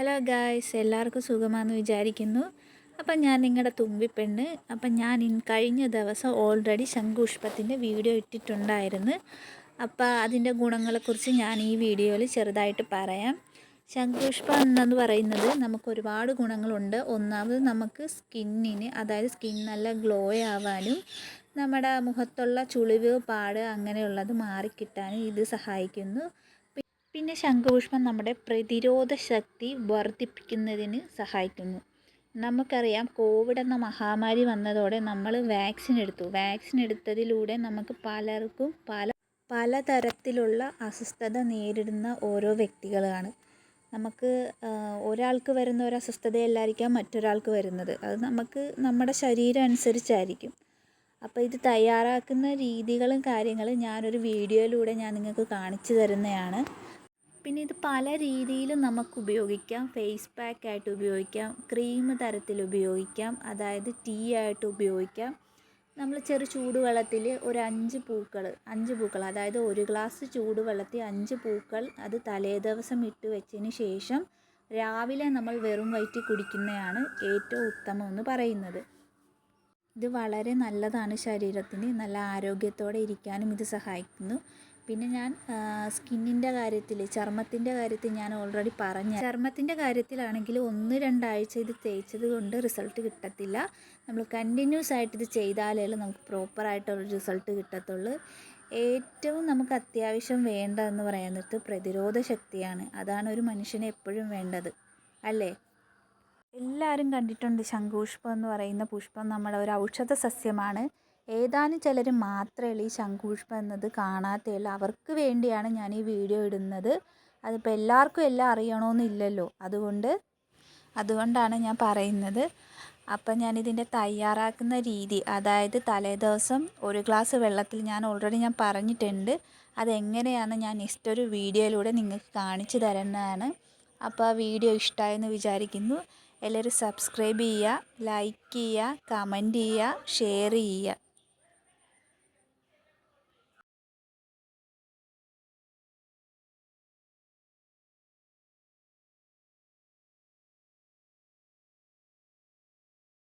Hello guys എല്ലാവർക്കും സുഖമാണെന്ന് വിചാരിക്കുന്നു. അപ്പം ഞാൻ നിങ്ങളുടെ തുമ്പിപ്പെണ്ണ്. അപ്പം ഞാൻ കഴിഞ്ഞ ദിവസം ഓൾറെഡി ശംഖുഷ്പത്തിന്റെ വീഡിയോ ഇട്ടിട്ടുണ്ടായിരുന്നു. അപ്പോൾ അതിന്റെ ഗുണങ്ങളെക്കുറിച്ച് ഞാൻ ഈ വീഡിയോയിൽ ചെറുതായിട്ട് പറയാം. ശംഖുഷ്പം എന്നു പറയുന്നത് നമുക്ക് ഒരുപാട് ഗുണങ്ങളുണ്ട്. ഒന്നാമത് നമുക്ക് സ്കിന്നിന് അതായത് സ്കിൻ നല്ല ഗ്ലോ ആവാനും നമ്മുടെ മുഖത്തുള്ള ചുളിവ് പാട് അങ്ങനെയുള്ളത് മാറിക്കിട്ടാനും ഇത് സഹായിക്കുന്നു. പിന്നെ ശംഖുപുഷ്പം നമ്മുടെ പ്രതിരോധ ശക്തി വർദ്ധിപ്പിക്കുന്നതിന് സഹായിക്കുന്നു. നമുക്കറിയാം കോവിഡ് എന്ന മഹാമാരി വന്നതോടെ നമ്മൾ വാക്സിൻ എടുത്തു. വാക്സിൻ എടുത്തതിലൂടെ നമുക്ക് പലർക്കും പല പലതരത്തിലുള്ള അസ്വസ്ഥത നേരിടുന്ന ഓരോ വ്യക്തികളാണ്. നമുക്ക് ഒരാൾക്ക് വരുന്ന ഒരു അസ്വസ്ഥതയല്ലായിരിക്കാം മറ്റൊരാൾക്ക് വരുന്നത്. അത് നമുക്ക് നമ്മുടെ ശരീരം അനുസരിച്ചായിരിക്കും. അപ്പോൾ ഇത് തയ്യാറാക്കുന്ന രീതികളും കാര്യങ്ങളും ഞാനൊരു വീഡിയോയിലൂടെ ഞാൻ നിങ്ങൾക്ക് കാണിച്ചു തരുന്നതാണ്. പിന്നെ ഇത് പല രീതിയിലും നമുക്ക് ഉപയോഗിക്കാം. ഫേസ് പാക്ക് ആയിട്ട് ഉപയോഗിക്കാം. ക്രീം തരത്തിൽ ഉപയോഗിക്കാം. അതായത് ടീ ആയിട്ട് ഉപയോഗിക്കാം. നമ്മൾ ചെറു ചൂടുവെള്ളത്തിൽ ഒരു അഞ്ച് പൂക്കൾ അഞ്ച് പൂക്കൾ അതായത് ഒരു ഗ്ലാസ് ചൂടുവെള്ളത്തിൽ അഞ്ച് പൂക്കൾ അത് തലേദിവസം ഇട്ട് വെച്ചതിന് ശേഷം രാവിലെ നമ്മൾ വെറും വയറ്റിൽ കുടിക്കുന്നതാണ് ഏറ്റവും ഉത്തമം എന്ന് പറയുന്നത്. ഇത് വളരെ നല്ലതാണ് ശരീരത്തിന്. നല്ല ആരോഗ്യത്തോടെ ഇരിക്കാനും ഇത് സഹായിക്കുന്നു. പിന്നെ ഞാൻ സ്കിന്നിന്റെ കാര്യത്തിൽ ചർമ്മത്തിന്റെ കാര്യത്തിൽ ഞാൻ ഓൾറെഡി പറഞ്ഞു ചർമ്മത്തിന്റെ കാര്യത്തിലാണെങ്കിൽ ഒന്ന് രണ്ടാഴ്ച ഇത് തേച്ചത് കൊണ്ട് റിസൾട്ട് കിട്ടത്തില്ല. നമ്മൾ കണ്ടിന്യൂസ് ആയിട്ട് ഇത് ചെയ്താലേ നമുക്ക് പ്രോപ്പറായിട്ടൊരു റിസൾട്ട് കിട്ടത്തുള്ളൂ. ഏറ്റവും നമുക്ക് അത്യാവശ്യം വേണ്ടതെന്ന് പറയുന്നത് പ്രതിരോധ ശക്തിയാണ്. അതാണ് ഒരു മനുഷ്യനെ എപ്പോഴും വേണ്ടത്. അല്ലേ? എല്ലാവരും കണ്ടിട്ടുണ്ട് ശംഖുപുഷ്പം എന്ന് പറയുന്ന പുഷ്പം നമ്മുടെ ഒരു ഔഷധ സസ്യമാണ് ഏതാനും ചിലർ മാത്രമേ ഈ ശംഖുപുഷ്പം എന്നത് കാണാത്തേയുള്ളൂ അവർക്ക് വേണ്ടിയാണ് ഞാൻ ഈ വീഡിയോ ഇടുന്നത്. അതിപ്പോൾ എല്ലാവർക്കും എല്ലാം അറിയണമെന്നില്ലല്ലോ അതുകൊണ്ട് അതുകൊണ്ടാണ് ഞാൻ പറയുന്നത്. അപ്പം ഞാനിതിന്റെ തയ്യാറാക്കുന്ന രീതി അതായത് തലേദിവസം ഒരു ഗ്ലാസ് വെള്ളത്തിൽ ഞാൻ ഓൾറെഡി ഞാൻ പറഞ്ഞിട്ടുണ്ട്. അതെങ്ങനെയാണ് ഞാൻ നെക്സ്റ്റ് ഒരു വീഡിയോയിലൂടെ നിങ്ങൾക്ക് കാണിച്ചു തരുന്നതാണ്. അപ്പോൾ ആ വീഡിയോ ഇഷ്ടമായെന്ന് വിചാരിക്കുന്നു. എല്ലാവരും സബ്സ്ക്രൈബ് ചെയ്യുക ലൈക്ക് ചെയ്യുക കമന്റ് ചെയ്യുക ഷെയർ ചെയ്യുക.